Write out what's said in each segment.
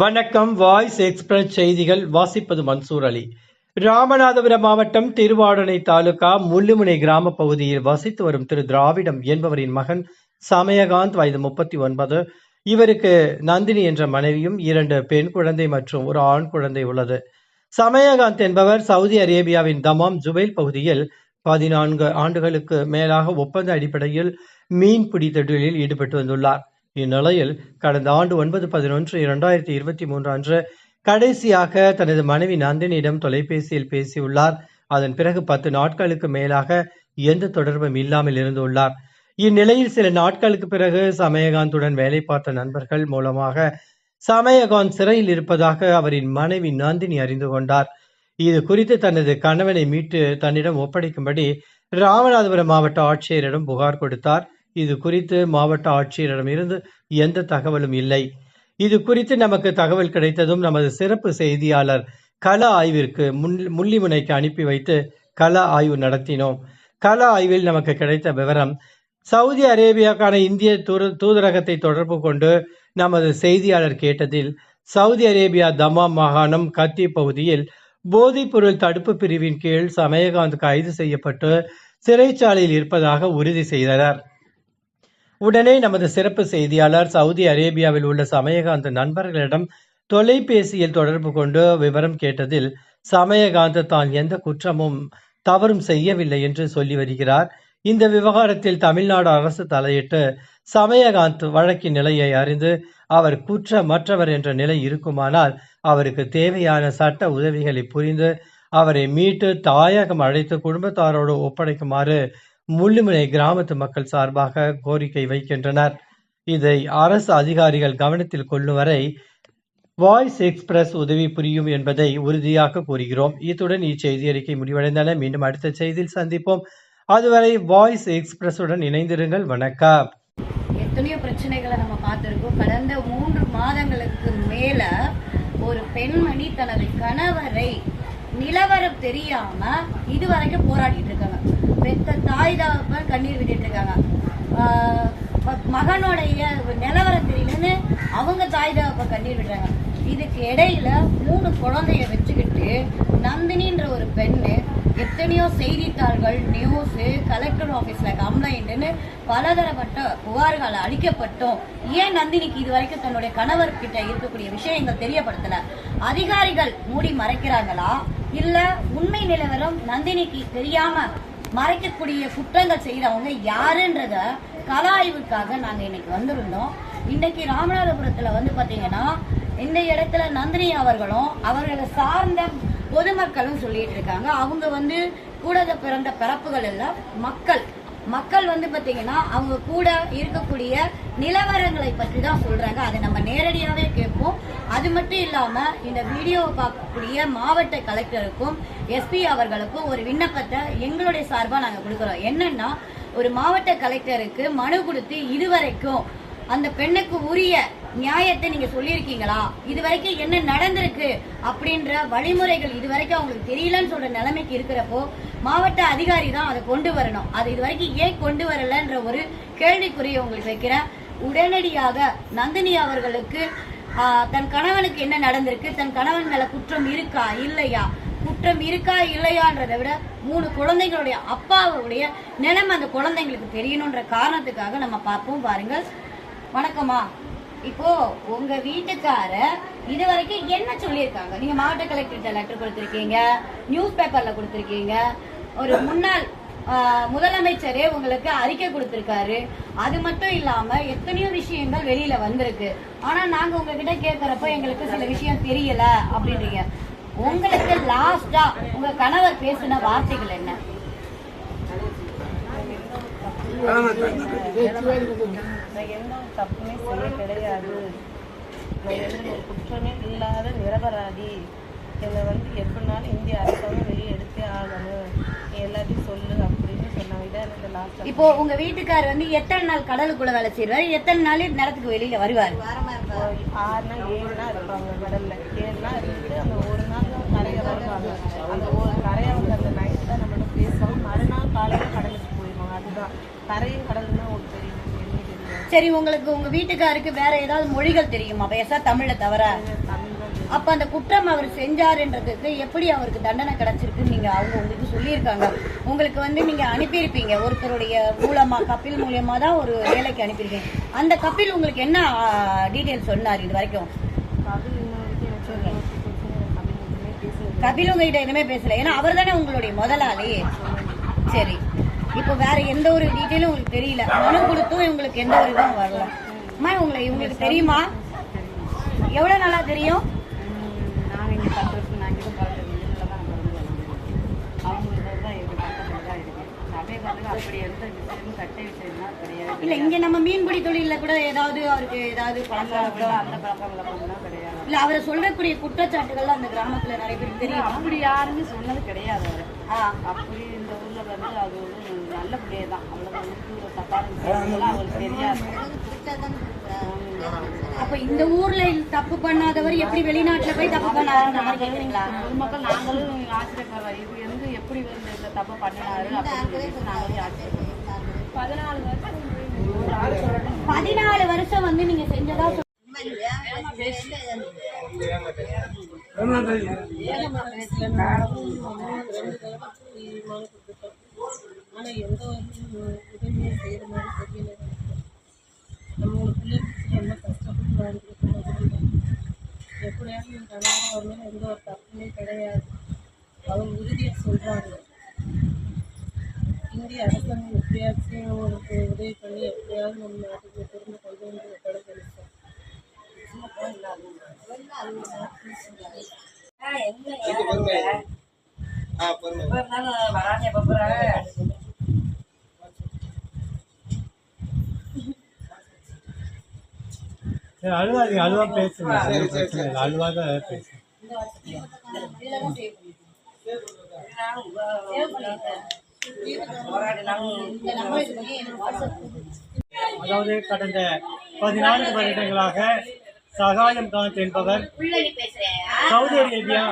வணக்கம் voice express செய்திகள் வாசிப்பது மன்சூர் அலி. ராமநாதபுரம் மாவட்டம் திருவாடனை தாலுகா முள்ளுமுனை கிராம பகுதியில் வசித்து வரும் திரு திராவிடம் என்பவரின் மகன் சமயகாந்த் வயது முப்பத்தி ஒன்பது. இவருக்கு நந்தினி என்ற மனைவியும் இரண்டு பெண் குழந்தை மற்றும் ஒரு ஆண் குழந்தை உள்ளது. சமயகாந்த் என்பவர் சவுதி அரேபியாவின் தமாம் ஜுபைல் பகுதியில் பதினான்கு ஆண்டுகளுக்கு மேலாக ஒப்பந்த அடிப்படையில் மீன்பிடி தொழிலில் ஈடுபட்டு வந்துள்ளார். இந்நிலையில் கடந்த ஆண்டு ஒன்பது பதினொன்று இரண்டாயிரத்தி இருபத்தி மூன்று அன்று கடைசியாக தனது மனைவி நந்தினியிடம் தொலைபேசியில் பேசியுள்ளார். அதன் பிறகு பத்து நாட்களுக்கு மேலாக எந்த தொடர்பும் இல்லாமல் இருந்துள்ளார். இந்நிலையில் சில நாட்களுக்கு பிறகு சமயகாந்துடன் வேலை பார்த்த நண்பர்கள் மூலமாக சமயகாந்த் சிறையில் இருப்பதாக அவரின் மனைவி நந்தினி அறிந்து கொண்டார். இது குறித்து தனது கணவனை மீட்டு தன்னிடம் ஒப்படைக்கும்படி ராமநாதபுரம் மாவட்ட ஆட்சியரிடம் புகார் கொடுத்தார். இது குறித்து மாவட்ட ஆட்சியரிடமிருந்து எந்த தகவலும் இல்லை. இது குறித்து நமக்கு தகவல் கிடைத்ததும் நமது சிறப்பு செய்தியாளர் கள ஆய்விற்கு முன்- முள்ளிமுனைக்கு அனுப்பி வைத்து கள ஆய்வு நடத்தினோம். கள ஆய்வில் நமக்கு கிடைத்த விவரம் சவுதி அரேபியாக்கான இந்திய தூர- தூதரகத்தை தொடர்பு கொண்டு நமது செய்தியாளர் கேட்டதில் சவுதி அரேபியா தமாம் மாகாணம் கத்தி பகுதியில் போதைப்பொருள் தடுப்பு பிரிவின் கீழ் சமயகாந்த் கைது செய்யப்பட்டு சிறைச்சாலையில் இருப்பதாக உறுதி செய்தனர். உடனே நமது சிறப்பு செய்தியாளர் சவுதி அரேபியாவில் உள்ள சமயகாந்த நண்பர்களிடம் தொலைபேசியில் தொடர்பு கொண்டு விவரம் கேட்டதில் சமயகாந்த தான் எந்த குற்றமும் தவறும் செய்யவில்லை என்று சொல்லி வருகிறார். இந்த விவகாரத்தில் தமிழ்நாடு அரசு தலையிட்டு சமயகாந்த் வழக்கின் நிலையை அறிந்து அவர் குற்றமற்றவர் என்ற நிலை இருக்குமானால் அவருக்கு தேவையான சட்ட உதவிகளை புரிந்து அவரை மீட்டு தாயகம் அழைத்து குடும்பத்தாரோடு ஒப்படைக்குமாறு முள்ளுமலை கிராமத்து மக்கள் சார்பாக கோரிக்கை வைக்கின்றனர். இதை அரசு அதிகாரிகள் கவனத்தில் கொள்ளும் வரை வாய்ஸ் எக்ஸ்பிரஸ் உதவி புரியும் என்பதை உறுதியாக கூறுகிறோம். இத்துடன் இச்செய்தி அறிக்கை முடிவடைந்தன. மீண்டும் அடுத்த செய்தியில் சந்திப்போம். அதுவரை வாய்ஸ் எக்ஸ்பிரஸுடன் இணைந்திருங்கள். வணக்கம். எத்தனையோ பிரச்சனைகளை நம்ம பார்த்துருக்கோம். கடந்த மூன்று மாதங்களுக்கு மேல ஒரு பெண்மணி தனது கணவரை நிலவரம் தெரியாம இதுவரைக்கும் போராடிட்டு இருக்காங்க. பெத்த தாய் தான் கண்ணீர் விட்டுட்டு இருக்காங்க. மகனுடைய நிலவரம் தெரியலன்னு அவங்க தாய் தகப்பன் கண்ணீர் விடுறாங்க. இதுக்கு இடையில மூணு குழந்தைய வச்சுக்கிட்டு நந்தினின்ற ஒரு பெண்ணு எத்தனையோ செய்தித்தாள்கள் நியூஸ் கலெக்டர் ஆஃபீஸில் கம்ப்ளைண்ட்னு பலதரப்பட்ட புகார்கள் அளிக்கப்பட்டோம். ஏன் நந்தினிக்கு இது வரைக்கும் தன்னுடைய கணவர் கிட்ட இருக்கக்கூடிய விஷயங்கள் தெரியப்படுத்தல? அதிகாரிகள் மூடி மறைக்கிறாங்களா? இல்ல உண்மை நிலவரம் நந்தினிக்கு தெரியாம மறைக்கக்கூடிய குற்றங்கள் செய்கிறவங்க யாருன்றத கல ஆய்வுக்காக நாங்கள் இன்னைக்கு வந்திருந்தோம். இன்னைக்கு ராமநாதபுரத்தில் வந்து பார்த்தீங்கன்னா இந்த இடத்துல நந்தினி அவர்களும் அவர்களை சார்ந்த பொதுமக்களும் சொல்லிட்டு இருக்காங்க. அவங்க வந்து கூட பிறந்த பிறப்புகள் எல்லாம் மக்கள். மக்கள் வந்து பாத்தீங்கன்னா அவங்க கூட இருக்கக்கூடிய நிலவரங்களை பற்றி தான் சொல்றாங்க. அதை நம்ம நேரடியாவே கேட்போம். அது மட்டும் இல்லாம இந்த வீடியோவை பார்க்கக்கூடிய மாவட்ட கலெக்டருக்கும் எஸ்பி அவர்களுக்கும் ஒரு விண்ணப்பத்தை எங்களுடைய சார்பா நாங்க கொடுக்குறோம். என்னன்னா ஒரு மாவட்ட கலெக்டருக்கு மனு கொடுத்து இதுவரைக்கும் அந்த பெண்ணுக்கு உரிய நியாயத்தை நீங்க சொல்லியிருக்கீங்களா? இது வரைக்கும் என்ன நடந்திருக்கு? அப்படின்ற வழிமுறைகள் இது வரைக்கும் அவங்களுக்கு தெரியலன்னு சொல்ற நிலைமைக்கு இருக்கிறப்போ மாவட்ட அதிகாரி தான் அதை கொண்டு வரணும். அது இது வரைக்கும் ஏன் கொண்டு வரலன்ற ஒரு கேள்விக்குறியை உங்களுக்கு வைக்கிறேன். உடனடியாக நந்தினி அவர்களுக்கு தன் கணவனுக்கு என்ன நடந்திருக்கு? தன் கணவன் மேல குற்றம் இருக்கா இல்லையா? குற்றம் இருக்கா இல்லையான்றதை விட மூணு குழந்தைகளுடைய அப்பாவுடைய நிலைமை அந்த குழந்தைங்களுக்கு தெரியணுன்ற காரணத்துக்காக நம்ம பார்ப்போம். பாருங்கள். வணக்கம்மா. இப்போ உங்க வீட்டுக்கார இது வரைக்கும் என்ன சொல்லியிருக்காங்க? நீங்க மாவட்ட கலெக்டர்கிட்ட லெட்டர் கொடுத்துருக்கீங்க நியூஸ் பேப்பர்ல கொடுத்துருக்கீங்க. ஒரு முன்னாள் முதலமைச்சரே உங்களுக்கு அறிக்கை கொடுத்திருக்காரு. அது மட்டும் இல்லாம எத்தனையோ விஷயங்கள் வெளியில வந்திருக்கு. ஆனா நாங்க உங்ககிட்ட கேட்கறப்ப எங்களுக்கு சில விஷயம் தெரியல அப்படின்றீங்க. உங்களுக்கு லாஸ்டா உங்க கணவர் பேசின வார்த்தைகள் என்ன? எந்த தப்புமே செய்ய கிடையாது நான் எந்த குற்றமே இல்லாத நிரபராதி என்னை வந்து எப்படினாலும் இந்திய அரசாங்கம் வெளியே எடுத்தே ஆகணும் எல்லாத்தையும் சொல்லு அப்படின்னு சொன்னாங்க இதான் எனக்கு லாஸ்ட் இப்போ உங்க வீட்டுக்கார் வந்து எத்தனை நாள் கடலுக்குள்ள வேலை செய்வாரு எத்தனை நாள் நேரத்துக்கு வெளியில வருவாரு? ஆறுனா ஏழுனா இருப்பாங்க கடல்ல ஏழுனா இருந்துட்டு அந்த ஒரு நாள் கரையை வருவாங்க. அந்த ஒரு கரையை வந்து அந்த நைட் தான் நம்மளோட பேசுவாங்க மறுநாள் காலையில கடலுக்கு போயிடுவாங்க. அதுதான். கடலும் தான் ஒரு தெரியும்? சரி உங்களுக்கு உங்க வீட்டுக்காருக்கு வேற ஏதாவது மொழிகள் தெரியுமா? பேச தமிழ தவிர அப்ப அந்த குற்றம் அவர் செஞ்சாருன்றதுக்கு எப்படி அவருக்கு தண்டனை கிடைச்சிருக்குன்னு நீங்க அவங்க உங்களுக்கு சொல்லியிருக்காங்க. உங்களுக்கு வந்து நீங்க அனுப்பியிருப்பீங்க. ஒருத்தருடைய மூலமா கபில் மூலியமா தான் ஒரு வேலைக்கு அனுப்பியிருக்கீங்க. அந்த கபில் உங்களுக்கு என்ன டீட்டெயில் சொன்னார் இது வரைக்கும்? கபில் உங்ககிட்ட எதுவுமே பேசல. ஏன்னா அவர் தானே உங்களுடைய முதலாளி. சரி. இப்போ வேற எந்த ஒரு டீட்டெயிலும் உங்களுக்கு தெரியல. மனு கொடுத்தும் உங்களுக்கு எந்த ஒரு இதுவும் வரல. அம்மா உங்களை இவங்களுக்கு தெரியுமா? எவ்வளவு நாளா தெரியும்? இல்ல. இங்க நம்ம மீன்பிடி தொழில கூட ஏதாவது அவருக்கு ஏதாவது இல்ல அவரை சொல்லக்கூடிய குற்றச்சாட்டுகள் அந்த கிராமத்துல நிறைய பேருக்கு தெரியும்? அப்படி யாருமே சொன்னது கிடையாது. அப்படி இந்த ஊர்ல வந்து அது நல்ல பிள்ளைய தான். வந்து தப்பான விஷயம்லாம் அவருக்கு தெரியாது. அப்ப இந்த ஊர்ல தப்பு பண்ணாதவர் எப்படி வெளிநாட்டுல போய் தப்பு கேக்குறீங்களா? பொதுமக்கள் நாங்களும் ஆச்சரியப்படுறோம் இது வந்து எப்படி வந்து இந்த தப்பை பண்ணினாரு அப்படின்னு சொல்லிட்டு நாங்களே ஆச்சரியப்படுறோம். பதினாலு வருஷம் பதினாலு வருஷம் வந்து நீங்க செஞ்சதா சொல்- ஆனால் எந்த ஒரு உதவியும் செய்கிற மாதிரி தெரியல. நம்ம ஒரு பிள்ளைக்கு ரொம்ப கஷ்டப்பட்டு வாழ்ந்துருக்கோம் எப்படியாவது என் கணவர் அவர் மேலே எந்த ஒரு தப்புமே கிடையாது. அவங்க உறுதியாக சொல்கிறாங்க இந்திய அரசாங்கம் எப்படியாச்சும் அவங்களுக்கு உதவி பண்ணி எப்படியாவது நம்ம நாட்டுக்கு திரும்ப கொண்டு வந்து கிடைக்கணும் சரி அழுவாதீங்க அழுவா பேசுங்க. இல்லை. அழுவாத பேசுங்க அதாவது கடந்த பதினான்கு வருடங்களாக சகாயம் காந்த் என்பவர் சவுதி அரேபியா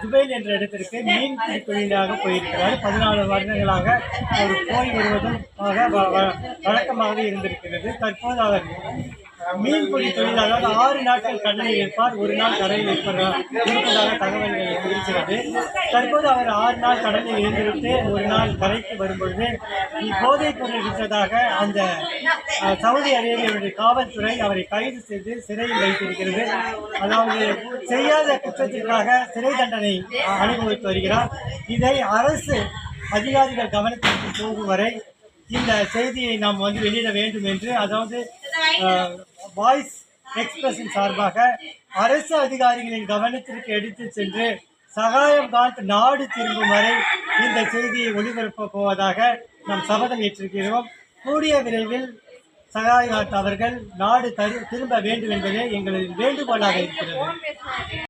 துபைல் என்ற இடத்திற்கு மீன் தொழிலாக போயிருக்கிறார். பதினாலு வருடங்களாக ஒரு போய் வருவதும் ஆக வ- வ- வழக்கமாகவே இருந்திருக்கிறது. தற்போது அவர் மீன்பிடி தொழிலாளர் ஆறு நாட்கள் கடலில் இருப்பார் ஒரு நாள் கரையில் இருப்பதாக இருப்பதாக தகவல்கள் இருக்கிறது தற்போது அவர் ஆறு நாள் கடலில் இருந்துவிட்டு ஒரு நாள் கரைக்கு வரும்பொழுது போதைப் பொருள் விற்றதாக அந்த சவுதி அரேபியாவுடைய காவல்துறை அவரை கைது செய்து சிறையில் வைத்திருக்கிறது. அதாவது செய்யாத குற்றத்திற்காக சிறை தண்டனை அனுபவித்து வருகிறார். இதை அரசு அதிகாரிகள் கவனத்திற்கு போகும் வரை இந்த செய்தியை நாம் வந்து வெளியிட வேண்டும் என்று அதாவது வாய்ஸ் எக்ஸ்பிரஸின் சார்பாக அரசு அதிகாரிகளின் கவனத்திற்கு எடுத்து சென்று சகாயம் காந்த் நாடு திரும்பும் வரை இந்த செய்தியை ஒளிபரப்ப போவதாக நாம் சபதம் ஏற்றிருக்கிறோம். கூடிய விரைவில் சகாயகாந்த் அவர்கள் நாடு தரு திரும்ப வேண்டும் என்பதே எங்களது வேண்டுகோளாக இருக்கிறது.